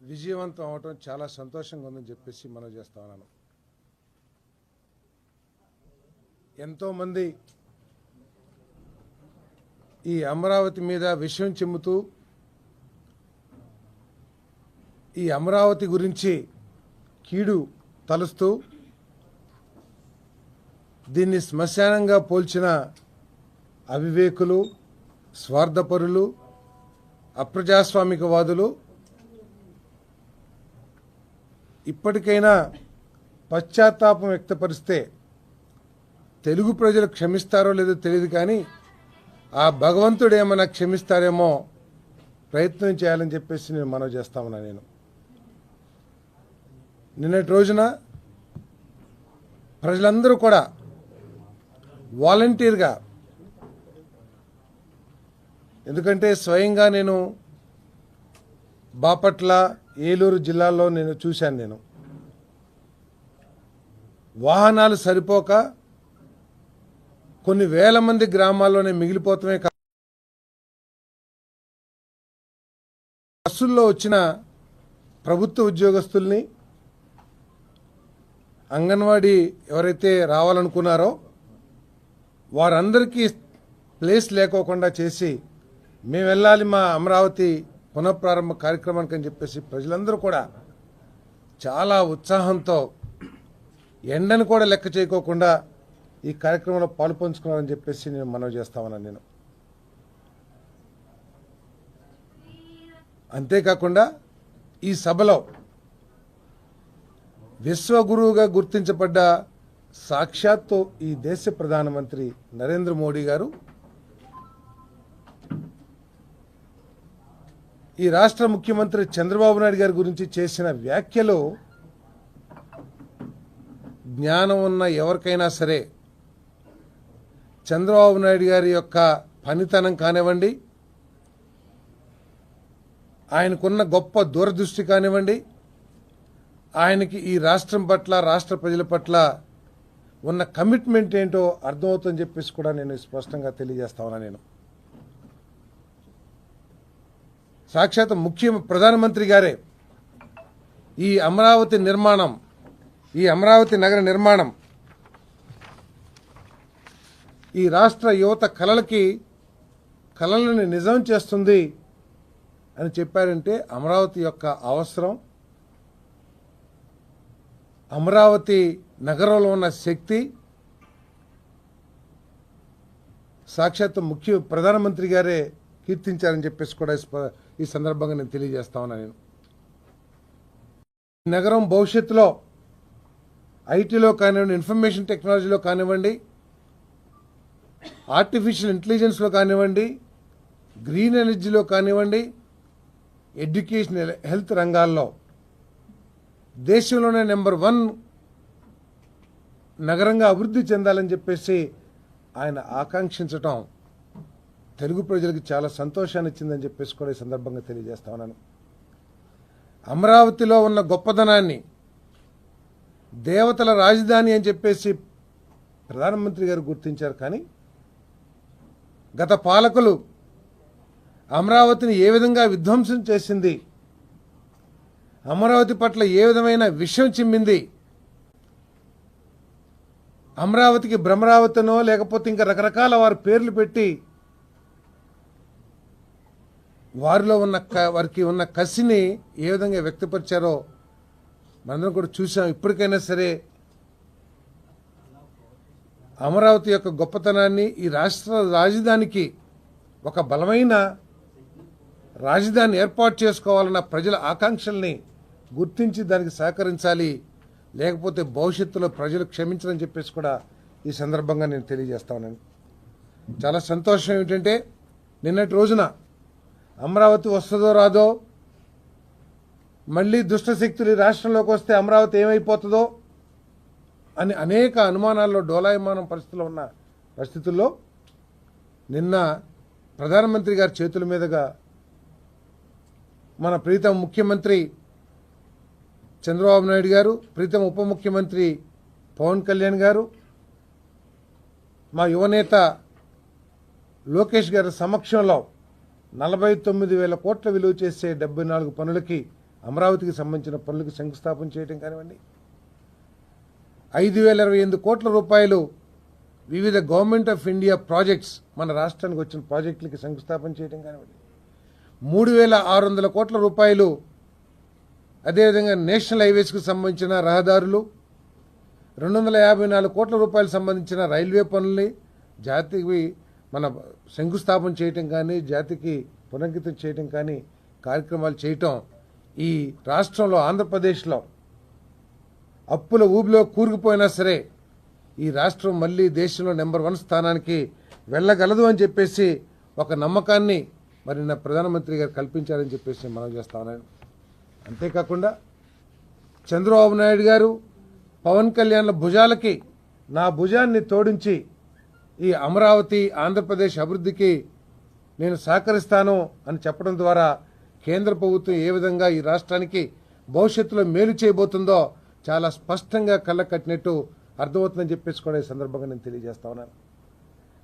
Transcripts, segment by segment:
విజయవంతం అవటం చాలా సంతోషంగా ఉందని చెప్పేసి మనం చేస్తా ఉన్నాను. ఎంతోమంది ఈ అమరావతి మీద విషయం చెమ్ముతూ ఈ అమరావతి గురించి కీడు తలుస్తూ దీన్ని శ్మశానంగా పోల్చిన అవివేకులు స్వార్థపరులు అప్రజాస్వామికవాదులు ఇప్పటికైనా పశ్చాత్తాపం వ్యక్తపరిస్తే తెలుగు ప్రజలు క్షమిస్తారో లేదో తెలియదు కానీ ఆ భగవంతుడు ఏమైనా క్షమిస్తారేమో ప్రయత్నం చేయాలని చెప్పేసి నేను మనవి చేస్తామన్నా నేను. నిన్నటి రోజున ప్రజలందరూ కూడా వాలంటీర్గా ఎందుకంటే స్వయంగా నేను బాపట్ల ఏలూరు జిల్లాలో నేను చూశాను నేను. వాహనాలు సరిపోక కొన్ని వేల మంది గ్రామాల్లోనే మిగిలిపోతమే కా బస్సుల్లో వచ్చిన ప్రభుత్వ ఉద్యోగస్తుల్ని అంగన్వాడీ ఎవరైతే రావాలనుకున్నారో వారందరికీ ప్లేస్ లేకోకుండా చేసి మేము వెళ్ళాలి మా అమరావతి పునఃప్రారంభ కార్యక్రమానికి అని చెప్పేసి ప్రజలందరూ కూడా చాలా ఉత్సాహంతో ఎండను కూడా లెక్క చేయకోకుండా ఈ కార్యక్రమంలో పాలు పంచుకున్నారని చెప్పేసి నేను మనవి చేస్తామన్నాను నేను. అంతేకాకుండా ఈ సభలో విశ్వగురువుగా గుర్తించబడ్డ సాక్షాత్తు ఈ దేశ ప్రధానమంత్రి నరేంద్ర మోడీ గారు ఈ రాష్ట్ర ముఖ్యమంత్రి చంద్రబాబు నాయుడు గారి గురించి చేసిన వ్యాఖ్యలో జ్ఞానం ఉన్న ఎవరికైనా సరే చంద్రబాబు నాయుడు గారి యొక్క పనితనం కానివ్వండి ఆయనకున్న గొప్ప దూరదృష్టి కానివ్వండి ఆయనకి ఈ రాష్ట్రం పట్ల రాష్ట్ర ప్రజల పట్ల ఉన్న కమిట్మెంట్ ఏంటో అర్థమవుతుందని చెప్పేసి కూడా నేను స్పష్టంగా తెలియజేస్తా ఉన్నా నేను. సాక్షాత్ ముఖ్య ప్రధానమంత్రి గారే. ఈ అమరావతి నిర్మాణం ఈ అమరావతి నగర నిర్మాణం ఈ రాష్ట్ర యువత కళలకి కళలను నిజం చేస్తుంది అని చెప్పారంటే అమరావతి యొక్క అవసరం. అమరావతి నగరంలో ఉన్న శక్తి. సాక్షాత్ ముఖ్య ప్రధానమంత్రి గారే కీర్తించారని చెప్పేసి కూడా ఈ సందర్భంగా నేను తెలియజేస్తా నేను. నగరం భవిష్యత్తులో ఐటీలో కానివ్వండి ఇన్ఫర్మేషన్ టెక్నాలజీలో కానివ్వండి ఆర్టిఫిషియల్ ఇంటెలిజెన్స్లో కానివ్వండి గ్రీన్ ఎనర్జీలో కానివ్వండి ఎడ్యుకేషన్ హెల్త్ రంగాల్లో దేశంలోనే నెంబర్ వన్ నగరంగా అభివృద్ధి చెందాలని చెప్పేసి ఆయన ఆకాంక్షించటం తెలుగు ప్రజలకు చాలా సంతోషాన్ని ఇచ్చిందని చెప్పేసి కూడా ఈ సందర్భంగా తెలియజేస్తా ఉన్నాను. అమరావతిలో ఉన్న గొప్పదనాన్ని దేవతల రాజధాని అని చెప్పేసి ప్రధానమంత్రి గారు గుర్తించారు కానీ గత పాలకులు అమరావతిని ఏ విధంగా విధ్వంసం చేసింది అమరావతి పట్ల ఏ విధమైన విషయం చిమ్మింది అమరావతికి భ్రమరావతినో లేకపోతే ఇంకా రకరకాల వారి పేర్లు పెట్టి వారిలో ఉన్న క- వారికి ఉన్న కసిని ఏ విధంగా వ్యక్తపరిచారో మనందరం కూడా చూసాం ఇప్పటికైనా సరే అమరావతి యొక్క గొప్పతనాన్ని ఈ రాష్ట్ర రాజధానికి ఒక బలమైన రాజధాని ఏర్పాటు చేసుకోవాలన్న ప్రజల ఆకాంక్షల్ని గుర్తించి దానికి సహకరించాలి. లేకపోతే భవిష్యత్తులో ప్రజలు క్షమించరని చెప్పేసి కూడా ఈ సందర్భంగా నేను తెలియజేస్తా ఉన్నాను. చాలా సంతోషం ఏమిటంటే నిన్నటి రోజున అమరావతి వస్తుందో రాదో మళ్ళీ దుష్టశక్తులు ఈ రాష్ట్రంలోకి వస్తే అమరావతి ఏమైపోతుందో అని అనేక అనుమానాల్లో డోలాయమానం పరిస్థితుల్లో ఉన్న పరిస్థితుల్లో నిన్న ప్రధానమంత్రి గారి చేతుల మీదుగా మన ప్రీతం ముఖ్యమంత్రి చంద్రబాబు నాయుడు గారు ప్రీతం ఉప ముఖ్యమంత్రి పవన్ కళ్యాణ్ గారు మా యువనేత లోకేష్ గారి సమక్షంలో నలభై తొమ్మిది వేల కోట్ల విలువ చేసే డెబ్బై నాలుగు పనులకి అమరావతికి సంబంధించిన పనులకు శంకుస్థాపన చేయడం కానివ్వండి. ఐదు వేల ఇరవై ఎనిమిది కోట్ల రూపాయలు వివిధ గవర్నమెంట్ ఆఫ్ ఇండియా ప్రాజెక్ట్స్ మన రాష్ట్రానికి వచ్చిన ప్రాజెక్టులకి శంకుస్థాపన చేయడం కానివ్వండి. మూడు వేల ఆరు వందల కోట్ల రూపాయలు అదేవిధంగా నేషనల్ హైవేస్కి సంబంధించిన రహదారులు రెండు వందల యాభై నాలుగు కోట్ల రూపాయలు సంబంధించిన రైల్వే పనుల్ని జాతీయ మన శంకుస్థాపన చేయటం కానీ జాతికి పునరంకితం చేయటం కానీ కార్యక్రమాలు చేయటం ఈ రాష్ట్రంలో ఆంధ్రప్రదేశ్లో అప్పుల ఊబిలో కూరుకుపోయినా సరే ఈ రాష్ట్రం మళ్ళీ దేశంలో నెంబర్ వన్ స్థానానికి వెళ్ళగలదు అని చెప్పేసి ఒక నమ్మకాన్ని మరి నా ప్రధానమంత్రి గారు కల్పించారని చెప్పేసి మనం చేస్తా ఉన్నాను. అంతేకాకుండా చంద్రబాబు నాయుడు గారు పవన్ కళ్యాణ్ల భుజాలకి నా భుజాన్ని తోడించి ఈ అమరావతి ఆంధ్రప్రదేశ్ అభివృద్ధికి నేను సహకరిస్తాను అని చెప్పడం ద్వారా కేంద్ర ప్రభుత్వం ఏ విధంగా ఈ రాష్ట్రానికి భవిష్యత్తులో మేలు చేయబోతుందో చాలా స్పష్టంగా కళ్ళ కట్టినట్టు అర్థమవుతుందని చెప్పేసి కూడా ఈ సందర్భంగా నేను తెలియజేస్తా ఉన్నాను.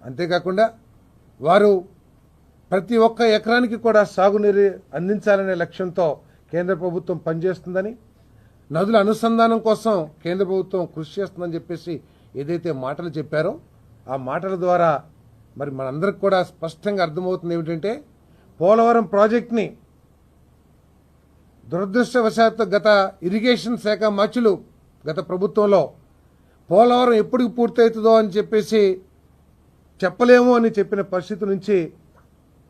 అంతేకాకుండా వారు ప్రతి ఒక్క ఎకరానికి కూడా సాగునీరు అందించాలనే లక్ష్యంతో కేంద్ర ప్రభుత్వం పనిచేస్తుందని నదుల అనుసంధానం కోసం కేంద్ర ప్రభుత్వం కృషి చేస్తుందని చెప్పేసి ఏదైతే మాటలు చెప్పారో ఆ మాటల ద్వారా మరి మనందరికి కూడా స్పష్టంగా అర్థమవుతుంది ఏమిటంటే పోలవరం ప్రాజెక్ట్ని దురదృష్టవశాత్తు గత ఇరిగేషన్ శాఖ మచ్చులు గత ప్రభుత్వంలో పోలవరం ఎప్పటికి పూర్తవుతుందో అని చెప్పేసి చెప్పలేము అని చెప్పిన పరిస్థితి నుంచి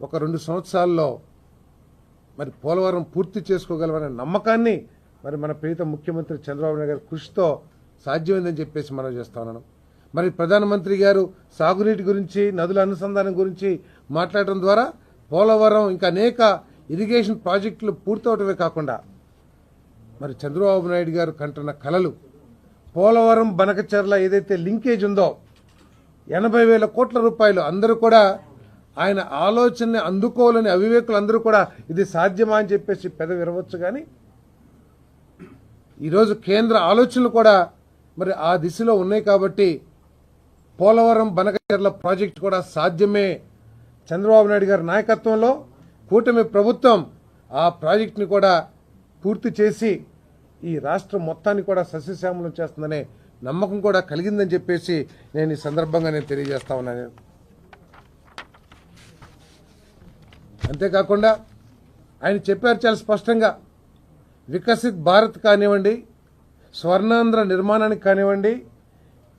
ఒక రెండు సంవత్సరాల్లో మరి పోలవరం పూర్తి చేసుకోగలమనే నమ్మకాన్ని మరి మన ప్రీత ముఖ్యమంత్రి చంద్రబాబు నాయుడు గారి కృషితో సాధ్యమైందని చెప్పేసి మనం చేస్తా ఉన్నాను. మరి ప్రధానమంత్రి గారు సాగునీటి గురించి నదుల అనుసంధానం గురించి మాట్లాడటం ద్వారా పోలవరం ఇంకా అనేక ఇరిగేషన్ ప్రాజెక్టులు పూర్తవటమే కాకుండా మరి చంద్రబాబు నాయుడు గారు కంటున్న కలలు పోలవరం బనకచర్ల ఏదైతే లింకేజ్ ఉందో ఎనభై వేల కోట్ల రూపాయలు అందరూ కూడా ఆయన ఆలోచనని అందుకోవాలని అవివేకులు అందరూ కూడా ఇది సాధ్యమా అని చెప్పేసి పెద్ద విరవచ్చు కానీ ఈరోజు కేంద్ర ఆలోచనలు కూడా మరి ఆ దిశలో ఉన్నాయి కాబట్టి పోలవరం బనకచర్ల ప్రాజెక్ట్ కూడా సాధ్యమే చంద్రబాబు నాయుడు గారి నాయకత్వంలో కూటమి ప్రభుత్వం ఆ ప్రాజెక్టుని కూడా పూర్తి చేసి ఈ రాష్ట్రం మొత్తాన్ని కూడా సస్యశ్యామలం చేస్తుందనే నమ్మకం కూడా కలిగిందని చెప్పేసి నేను ఈ సందర్భంగా నేను తెలియజేస్తా ఉన్నాను. అంతేకాకుండా ఆయన చెప్పారు చాలా స్పష్టంగా వికసిత్ భారత్ కానివ్వండి స్వర్ణాంధ్ర నిర్మాణానికి కానివ్వండి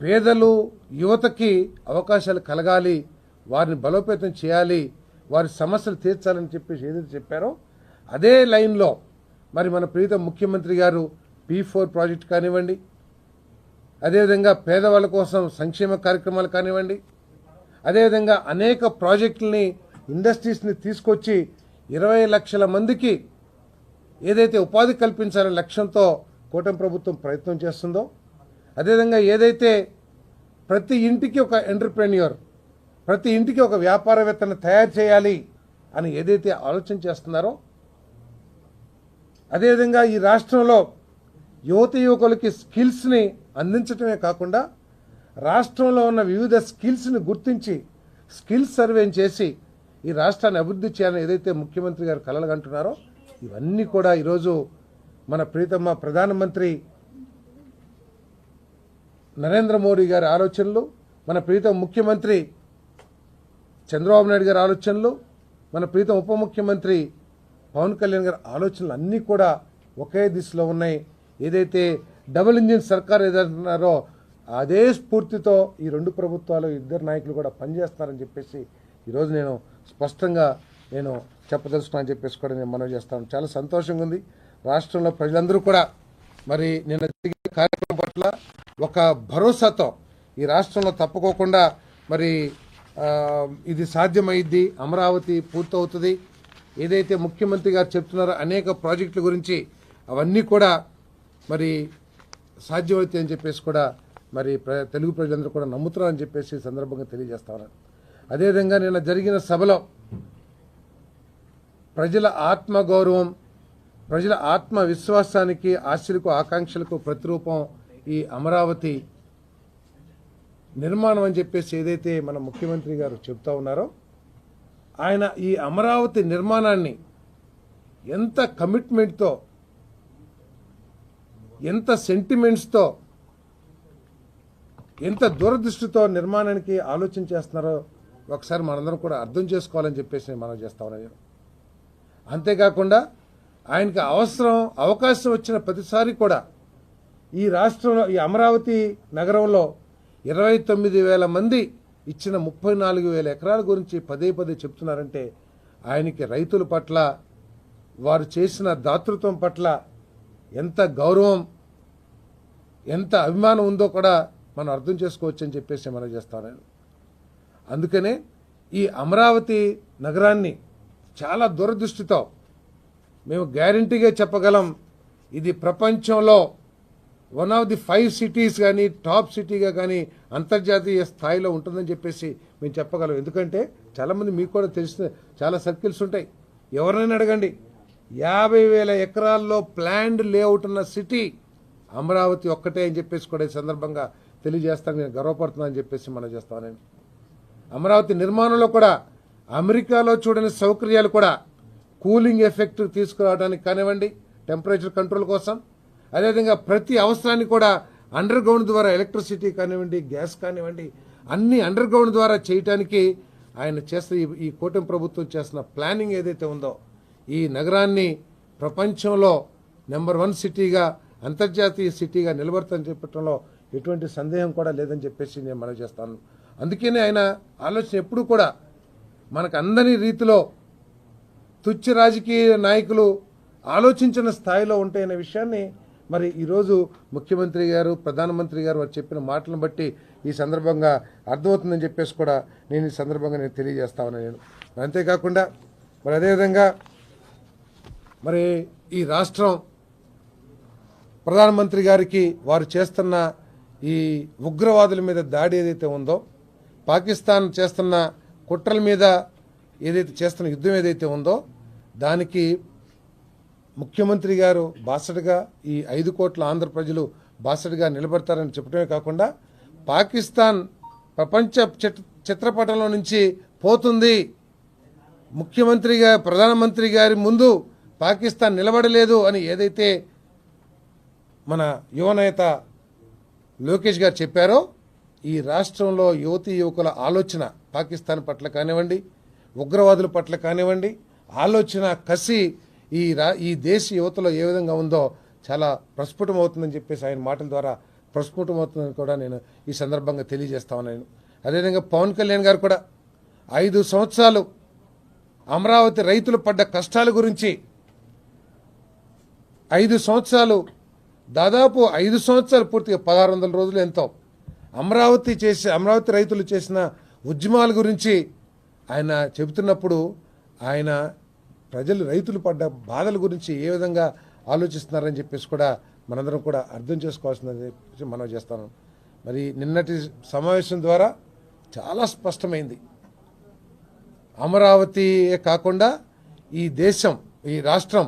పేదలు యువతకి అవకాశాలు కలగాలి వారిని బలోపేతం చేయాలి వారి సమస్యలు తీర్చాలని చెప్పేసి ఏదైతే చెప్పారో అదే లైన్లో మరి మన ప్రీతం ముఖ్యమంత్రి గారు పీ ఫోర్ ప్రాజెక్ట్ కానివ్వండి అదేవిధంగా పేదవాళ్ళ కోసం సంక్షేమ కార్యక్రమాలు కానివ్వండి అదేవిధంగా అనేక ప్రాజెక్టులని ఇండస్ట్రీస్ని తీసుకొచ్చి ఇరవై లక్షల మందికి ఏదైతే ఉపాధి కల్పించాలనే లక్ష్యంతో కూటమి ప్రభుత్వం ప్రయత్నం చేస్తుందో అదేవిధంగా ఏదైతే ప్రతి ఇంటికి ఒక ఎంటర్ప్రెన్యూర్ ప్రతి ఇంటికి ఒక వ్యాపారవేత్తను తయారు చేయాలి అని ఏదైతే ఆలోచన చేస్తున్నారో అదేవిధంగా ఈ రాష్ట్రంలో యువత యువకులకి స్కిల్స్ని అందించటమే కాకుండా రాష్ట్రంలో ఉన్న వివిధ స్కిల్స్ని గుర్తించి స్కిల్స్ సర్వే చేసి ఈ రాష్ట్రాన్ని అభివృద్ధి చేయాలని ఏదైతే ముఖ్యమంత్రి గారు కలలుగంటున్నారో ఇవన్నీ కూడా ఈరోజు మన ప్రీతమ్మ ప్రధానమంత్రి నరేంద్ర మోడీ గారి ఆలోచనలు మన ప్రీతం ముఖ్యమంత్రి చంద్రబాబు నాయుడు గారి ఆలోచనలు మన ప్రీతం ఉప ముఖ్యమంత్రి పవన్ కళ్యాణ్ గారి ఆలోచనలు అన్నీ కూడా ఒకే దిశలో ఉన్నాయి. ఏదైతే డబుల్ ఇంజిన్ సర్కార్ ఏదంటున్నారో అదే స్ఫూర్తితో ఈ రెండు ప్రభుత్వాలు ఇద్దరు నాయకులు కూడా పనిచేస్తున్నారని చెప్పేసి ఈరోజు నేను స్పష్టంగా నేను చెప్పదలుచుకున్నాను చెప్పేసి కూడా నేను మనవి చేస్తాను చాలా సంతోషంగా ఉంది. రాష్ట్రంలో ప్రజలందరూ కూడా మరి నిన్న జరిగిన కార్యక్రమం పట్ల ఒక భరోసాతో ఈ రాష్ట్రంలో తప్పుకోకుండా మరి ఇది సాధ్యమైద్ది అమరావతి పూర్తవుతుంది. ఏదైతే ముఖ్యమంత్రి గారు చెప్తున్నారో అనేక ప్రాజెక్టుల గురించి అవన్నీ కూడా మరి సాధ్యమవుతాయి అని చెప్పేసి కూడా మరి తెలుగు ప్రజలందరూ కూడా నమ్ముతున్నారని చెప్పేసి సందర్భంగా తెలియజేస్తా ఉన్నాను. అదేవిధంగా నిన్న జరిగిన సభలో ప్రజల ఆత్మగౌరవం ప్రజల ఆత్మవిశ్వాసానికి ఆశలకు ఆకాంక్షలకు ప్రతిరూపం ఈ అమరావతి నిర్మాణం అని చెప్పేసి ఏదైతే మన ముఖ్యమంత్రి గారు చెప్తా ఉన్నారో ఆయన ఈ అమరావతి నిర్మాణాన్ని ఎంత కమిట్మెంట్తో ఎంత సెంటిమెంట్స్తో ఎంత దూరదృష్టితో నిర్మాణానికి ఆలోచన చేస్తున్నారో ఒకసారి మనందరం కూడా అర్థం చేసుకోవాలని చెప్పేసి నేను మనం చేస్తా ఉన్నాను నేను. అంతేకాకుండా ఆయనకి అవసరం అవకాశం వచ్చిన ప్రతిసారి కూడా ఈ రాష్ట్రంలో ఈ అమరావతి నగరంలో ఇరవై తొమ్మిది వేల మంది ఇచ్చిన ముప్పై నాలుగు వేల ఎకరాల గురించి పదే పదే చెప్తున్నారంటే ఆయనకి రైతుల పట్ల వారు చేసిన దాతృత్వం పట్ల ఎంత గౌరవం ఎంత అభిమానం ఉందో కూడా మనం అర్థం చేసుకోవచ్చు అని చెప్పేసి మనం చేస్తాను అందుకనే ఈ అమరావతి నగరాన్ని చాలా దురదృష్టితో మేము గ్యారంటీగా చెప్పగలం. ఇది ప్రపంచంలో one of the five cities కానీ టాప్ సిటీగా కానీ అంతర్జాతీయ స్థాయిలో ఉంటుందని చెప్పేసి మేము చెప్పగలం. ఎందుకంటే చాలామంది మీకు కూడా తెలిసిన చాలా సర్కిల్స్ ఉంటాయి. ఎవరినైనా అడగండి. యాభై వేల ఎకరాల్లో ప్లాండ్ లేఅవుట్ ఉన్న సిటీ అమరావతి ఒక్కటే అని చెప్పేసి కూడా ఈ సందర్భంగా తెలియజేస్తాను. నేను గర్వపడుతున్నానని చెప్పేసి మనం చేస్తాను నేను అమరావతి నిర్మాణంలో కూడా అమెరికాలో చూడని సౌకర్యాలు కూడా కూలింగ్ ఎఫెక్ట్ తీసుకురావడానికి కానివ్వండి టెంపరేచర్ కంట్రోల్ కోసం అదేవిధంగా ప్రతి అవసరాన్ని కూడా అండర్ గ్రౌండ్ ద్వారా ఎలక్ట్రిసిటీ కానివ్వండి గ్యాస్ కానివ్వండి అన్ని అండర్ గ్రౌండ్ ద్వారా చేయటానికి ఆయన చేస్తున్న ఈ- ఈ కూటమి ప్రభుత్వం చేస్తున్న ప్లానింగ్ ఏదైతే ఉందో ఈ నగరాన్ని ప్రపంచంలో నెంబర్ వన్ సిటీగా అంతర్జాతీయ సిటీగా నిలబడతని చెప్పడంలో ఎటువంటి సందేహం కూడా లేదని చెప్పేసి నేను మనం చేస్తాను. అందుకనే ఆయన ఆలోచన ఎప్పుడు కూడా మనకు అందని రీతిలో తుచ్చ రాజకీయ నాయకులు ఆలోచించిన స్థాయిలో ఉంటాయనే విషయాన్ని మరి ఈరోజు ముఖ్యమంత్రి గారు ప్రధానమంత్రి గారు వారు చెప్పిన మాటలను బట్టి ఈ సందర్భంగా అర్థమవుతుందని చెప్పేసి కూడా నేను ఈ సందర్భంగా నేను తెలియజేస్తా ఉన్నాను నేను. అంతేకాకుండా మరి అదేవిధంగా మరి ఈ రాష్ట్రం ప్రధానమంత్రి గారికి వారు చేస్తున్న ఈ ఉగ్రవాదుల మీద దాడి ఏదైతే ఉందో పాకిస్తాన్ చేస్తున్న కుట్రల మీద ఏదైతే చేస్తున్న యుద్ధం ఏదైతే ఉందో దానికి ముఖ్యమంత్రి గారు బాసటగా ఈ ఐదు కోట్ల ఆంధ్ర ప్రజలు బాసటగా నిలబడతారని చెప్పడమే కాకుండా పాకిస్తాన్ ప్రపంచ చిత్రపటంలో నుంచి పోతుంది. ముఖ్యమంత్రిగా ప్రధానమంత్రి గారి ముందు పాకిస్తాన్ నిలబడలేదు అని ఏదైతే మన యువనేత లోకేష్ గారు చెప్పారో ఈ రాష్ట్రంలో యువతి యువకుల ఆలోచన పాకిస్తాన్ పట్ల కానివ్వండి ఉగ్రవాదుల పట్ల కానివ్వండి ఆలోచన కసి ఈ రా ఈ దేశ యువతలో ఏ విధంగా ఉందో చాలా ప్రస్ఫుటం అవుతుందని చెప్పేసి ఆయన మాటల ద్వారా ప్రస్ఫుటం అవుతుందని కూడా నేను ఈ సందర్భంగా తెలియజేస్తా ఉన్నాను. అదేవిధంగా పవన్ కళ్యాణ్ గారు కూడా ఐదు సంవత్సరాలు అమరావతి రైతులు పడ్డ కష్టాల గురించి ఐదు సంవత్సరాలు దాదాపు ఐదు సంవత్సరాలు పూర్తిగా పదహారు వందల రోజులు ఎంతో అమరావతి చేసి అమరావతి రైతులు చేసిన ఉద్యమాల గురించి ఆయన చెబుతున్నప్పుడు ఆయన ప్రజలు రైతులు పడ్డ బాధల గురించి ఏ విధంగా ఆలోచిస్తున్నారని చెప్పేసి కూడా మనందరం కూడా అర్థం చేసుకోవాల్సిందని చెప్పేసి మనం చేస్తాను. మరి నిన్నటి సమావేశం ద్వారా చాలా స్పష్టమైంది. అమరావతియే కాకుండా ఈ దేశం ఈ రాష్ట్రం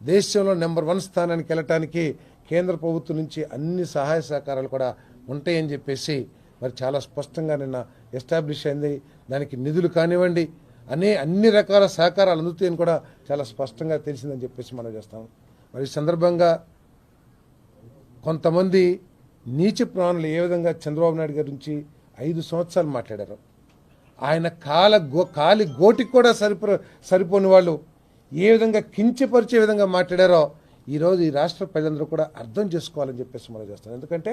దేశంలో నెంబర్ వన్ స్థానానికి వెళ్ళటానికి కేంద్ర ప్రభుత్వం నుంచి అన్ని సహాయ సహకారాలు కూడా ఉంటాయని చెప్పేసి మరి చాలా స్పష్టంగా నిన్న ఎస్టాబ్లిష్ అయింది. దానికి నిధులు కానివ్వండి అనే అన్ని రకాల సహకారాలు అందుతాయని కూడా చాలా స్పష్టంగా తెలిసిందని చెప్పేసి మనం చేస్తాం. మరి ఈ సందర్భంగా కొంతమంది నీచ ప్రాణులు ఏ విధంగా చంద్రబాబు నాయుడు గారి గురించి ఐదు సంవత్సరాలు మాట్లాడారు. ఆయన కాల గో కాలి గోటికి కూడా సరిపో సరిపోని వాళ్ళు ఏ విధంగా కించపరిచే విధంగా మాట్లాడారో ఈరోజు ఈ రాష్ట్ర ప్రజలందరూ కూడా అర్థం చేసుకోవాలని చెప్పేసి మనం చేస్తాం. ఎందుకంటే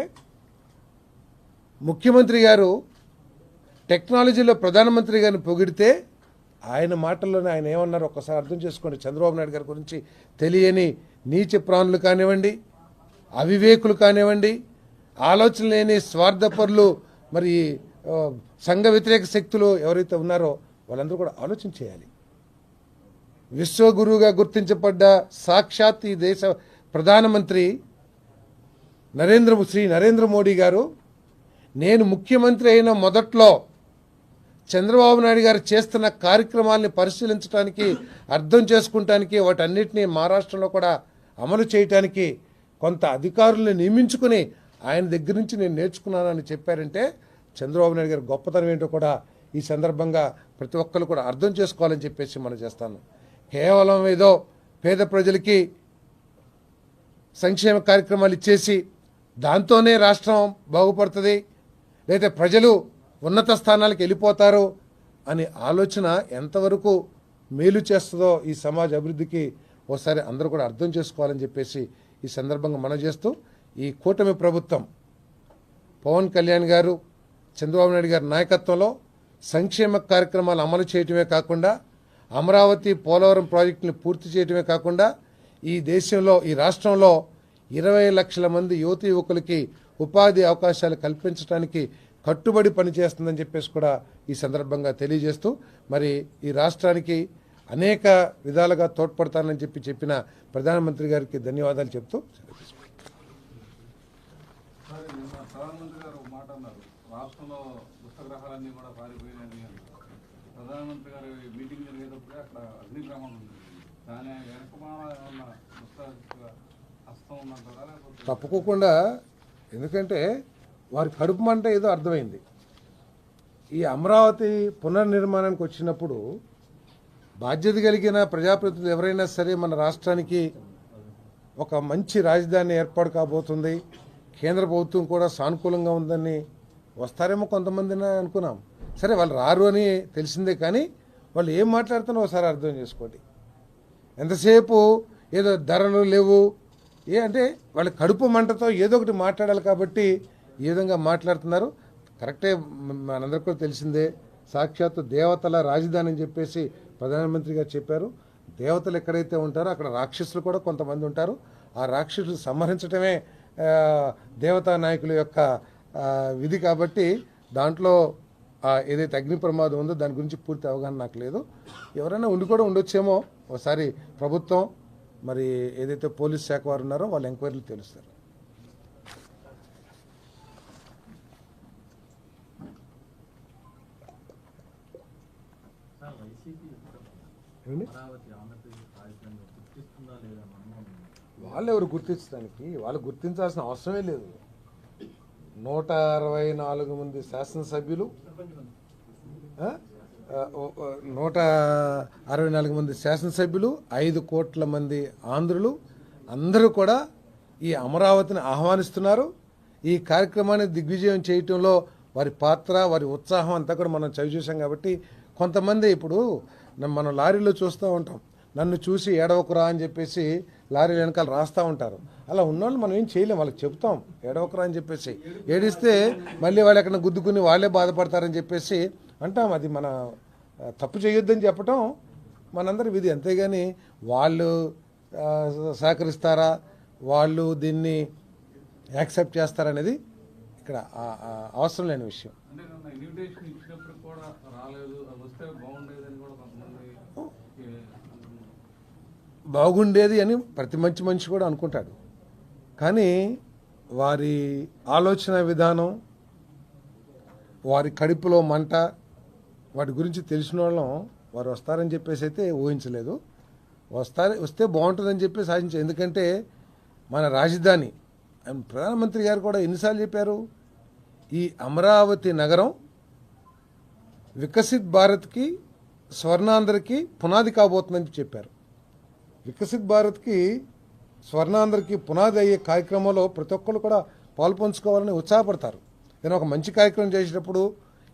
ముఖ్యమంత్రి గారు టెక్నాలజీలో ప్రధానమంత్రి గారిని పొగిడితే ఆయన మాటల్లోనే ఆయన ఏమన్నారో? ఒక్కసారి అర్థం చేసుకోండి. చంద్రబాబు నాయుడు గారి గురించి తెలియని నీచ ప్రాణులు కానివ్వండి అవివేకులు కానివ్వండి ఆలోచన లేని స్వార్థపరులు మరి సంఘ వ్యతిరేక శక్తులు ఎవరైతే ఉన్నారో వాళ్ళందరూ కూడా ఆలోచన చేయాలి. విశ్వగురువుగా గుర్తించబడ్డ సాక్షాత్ ఈ దేశ ప్రధానమంత్రి నరేంద్ర శ్రీ నరేంద్ర మోడీ గారు నేను ముఖ్యమంత్రి అయిన మొదట్లో చంద్రబాబు నాయుడు గారు చేస్తున్న కార్యక్రమాల్ని పరిశీలించడానికి అర్థం చేసుకుంటానికి వాటన్నిటినీ మహారాష్ట్రలో కూడా అమలు చేయటానికి కొంత అధికారులను నియమించుకుని ఆయన దగ్గర నుంచి నేను నేర్చుకున్నానని చెప్పారంటే చంద్రబాబు నాయుడు గారి గొప్పతనం ఏంటో కూడా ఈ సందర్భంగా ప్రతి ఒక్కరు కూడా అర్థం చేసుకోవాలని చెప్పేసి మనం చేస్తాను. కేవలం ఏదో పేద ప్రజలకి సంక్షేమ కార్యక్రమాలు ఇచ్చేసి దాంతోనే రాష్ట్రం బాగుపడుతుంది లేదా ప్రజలు ఉన్నత స్థానాలకు వెళ్ళిపోతారు అనే ఆలోచన ఎంతవరకు మేలు చేస్తుందో ఈ సమాజ అభివృద్ధికి ఓసారి అందరూ కూడా అర్థం చేసుకోవాలని చెప్పేసి ఈ సందర్భంగా మనం చేస్తూ ఈ కూటమి ప్రభుత్వం పవన్ కళ్యాణ్ గారు చంద్రబాబు నాయుడు గారి నాయకత్వంలో సంక్షేమ కార్యక్రమాలు అమలు చేయటమే కాకుండా అమరావతి పోలవరం ప్రాజెక్టుని పూర్తి చేయటమే కాకుండా ఈ దేశంలో ఈ రాష్ట్రంలో ఇరవై లక్షల మంది యువతి యువకులకి ఉపాధి అవకాశాలు కల్పించడానికి కట్టుబడి పనిచేస్తుందని చెప్పేసి కూడా ఈ సందర్భంగా తెలియజేస్తూ మరి ఈ రాష్ట్రానికి అనేక విధాలుగా తోడ్పడతానని చెప్పి చెప్పిన ప్రధానమంత్రి గారికి ధన్యవాదాలు చెప్తూ సార్ నిన్న ప్రధానమంత్రి గారు ఒక మాట అన్నారు. రాష్ట్రంలో దుష్టగ్రహాలన్నీ కూడా పారిపోయినాయని. అన్నారు ప్రధానమంత్రి గారు ఈ మీటింగ్ జరిగేటప్పుడే అక్కడ అగ్నిగ్రహం ఉంది దాని వెనకమాల ఏమన్నా దుష్ట హస్తం ఉందంటారా లేకపోతే తప్పుకోకుండా ఎందుకంటే వారి కడుపు మంట ఏదో అర్థమైంది. ఈ అమరావతి పునర్నిర్మాణానికి వచ్చినప్పుడు బాధ్యత కలిగిన ప్రజాప్రతినిధులు ఎవరైనా సరే మన రాష్ట్రానికి ఒక మంచి రాజధాని ఏర్పాటు కాబోతుంది. కేంద్ర ప్రభుత్వం కూడా సానుకూలంగా ఉందని వస్తారేమో కొంతమందినే అనుకున్నాం. సరే వాళ్ళు రారు అని తెలిసిందే కానీ వాళ్ళు ఏం మాట్లాడుతున్నారో ఒకసారి అర్థం చేసుకోండి. ఎంతసేపు ఏదో ధరలు లేవు. ఏ అంటే వాళ్ళ కడుపు మంటతో ఏదో ఒకటి మాట్లాడాలి కాబట్టి ఈ విధంగా మాట్లాడుతున్నారు. కరెక్టే మనందరికీ కూడా తెలిసిందే సాక్షాత్తు దేవతల రాజధాని అని చెప్పేసి ప్రధానమంత్రి గారు చెప్పారు. దేవతలు ఎక్కడైతే ఉంటారో అక్కడ రాక్షసులు కూడా కొంతమంది ఉంటారు. ఆ రాక్షసులు సంహరించడమే దేవతా నాయకుల యొక్క విధి కాబట్టి దాంట్లో ఏదైతే అగ్ని ప్రమాదం ఉందో దాని గురించి పూర్తి అవగాహన నాకు లేదు. ఎవరైనా ఉండి కూడా ఉండొచ్చేమో ఒకసారి ప్రభుత్వం మరి ఏదైతే పోలీస్ శాఖ వారు ఉన్నారో వాళ్ళ ఎంక్వైరీలు తెలుస్తారు సార్ వైసీపీ ఎప్పుడు ఏమండి? అమరావతి ఆంధ్రప్రదేశ్ రాజధాని గుర్తిస్తుందా లేదా నమ్మకం వాళ్ళు ఎవరు గుర్తించడానికి? వాళ్ళు గుర్తించాల్సిన అవసరమే లేదు. నూట అరవై నాలుగు మంది శాసనసభ్యులు నూట అరవై నాలుగు మంది శాసనసభ్యులు ఐదు కోట్ల మంది ఆంధ్రులు అందరూ కూడా ఈ అమరావతిని ఆహ్వానిస్తున్నారు. ఈ కార్యక్రమాన్ని దిగ్విజయం చేయటంలో వారి పాత్ర వారి ఉత్సాహం అంతా కూడా మనం చవి చూసాం కాబట్టి కొంతమంది ఇప్పుడు మనం లారీలో చూస్తూ ఉంటాం. నన్ను చూసి ఏడవకురా అని చెప్పేసి లారీ వెనకాల రాస్తూ ఉంటారు. అలా ఉన్నోళ్ళు మనం ఏం చేయలేం వాళ్ళకి చెప్తాం. ఏడవకురా అని చెప్పేసి. ఏడిస్తే మళ్ళీ వాళ్ళు ఎక్కడ గుద్దుకుని వాళ్ళే బాధపడతారని చెప్పేసి అంటాం. అది మన తప్పు చేయొద్దని చెప్పటం మనందరి విధి. అంతేగాని వాళ్ళు సహకరిస్తారా? వాళ్ళు దీన్ని యాక్సెప్ట్ చేస్తారనేది ఇక్కడ అవసరం లేని విషయం అంటే నిన్న ఇన్విటేషన్ ఇచ్చినప్పుడు కూడా రాలేదు అది వస్తే బాగుండేదని కూడా కొంతమంది ఏ, అంటున్నారు. బాగుండేది అని ప్రతి మంచి మనిషి కూడా అనుకుంటాడు. కానీ వారి ఆలోచన విధానం వారి కడుపులో మంట వాటి గురించి తెలిసిన వాళ్ళం వారు వస్తారని చెప్పేసి అయితే ఊహించలేదు. వస్తారు వస్తే బాగుంటుందని చెప్పి సాధించారు. ఎందుకంటే మన రాజధాని ఆయన ప్రధానమంత్రి గారు కూడా ఎన్నిసార్లు చెప్పారు ఈ అమరావతి నగరం వికసిత్ భారత్కి స్వర్ణాంధ్రకి పునాది కాబోతుందని చెప్పారు. వికసిత్ భారత్కి స్వర్ణాంధ్రకి పునాది అయ్యే కార్యక్రమంలో ప్రతి ఒక్కరు కూడా పాల్పంచుకోవాలని ఉత్సాహపడతారు. ఏదైనా ఒక మంచి కార్యక్రమం చేసేటప్పుడు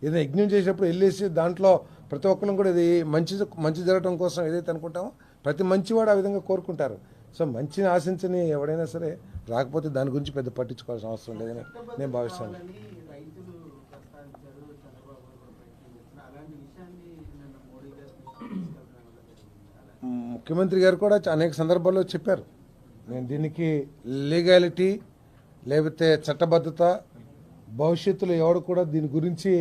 ఏదైనా యజ్ఞం చేసేటప్పుడు వెళ్ళేసి దాంట్లో ప్రతి ఒక్కరు కూడా ఇది మంచి మంచి జరగడం కోసం ఏదైతే అనుకుంటామో ప్రతి మంచివాడు ఆ విధంగా కోరుకుంటారు. సో మంచిని ఆశించని ఎవడైనా సరే రాకపోతే దాని గురించి పెద్ద పట్టించుకోవాల్సిన అవసరం లేదని నేను భావిస్తాను కావాలని రైతులు ప్రస్తావించారు చంద్రబాబు గారు కూడా ప్రయత్నం చేస్తున్నారు అలాంటి విషయాన్ని నిన్న మోడీ గారు తీసుకెళ్ళడం వల్ల జరిగింది అలా ముఖ్యమంత్రి గారు కూడా అనేక సందర్భాల్లో చెప్పారు. నేను దీనికి లీగాలిటీ లేకపోతే చట్టబద్ధత భవిష్యత్తులో ఎవడు కూడా దీని గురించి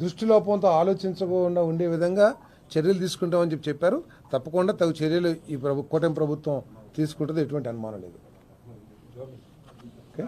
దృష్టిలోపంతో ఆలోచించకుండా ఉండే విధంగా చర్యలు తీసుకుంటామని చెప్పి చెప్పారు. తప్పకుండా తగు చర్యలు ఈ ప్రభు కూటమి ప్రభుత్వం తీసుకుంటుంది. ఎటువంటి అనుమానం లేదు. ఓకే?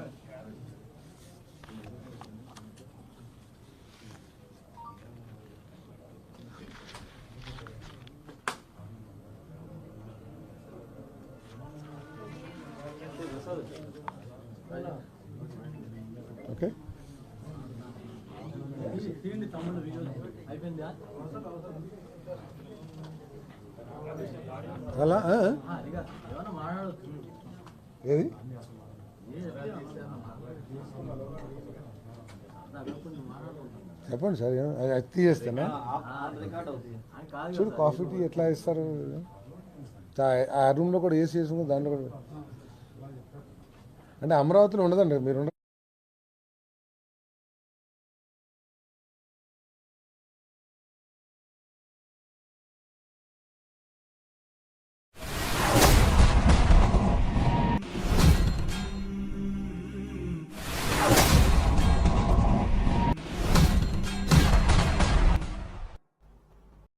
అలా ఏది? చెప్పండి సార్ అది తీయేస్తానా చూడు కాఫీ టీ ఎట్లా ఇస్తారు ఆ- రూమ్లో కూడా ఏసీ వేసుకుని దాంట్లో కూడా అంటే అమరావతిలో ఉండదండి మీరు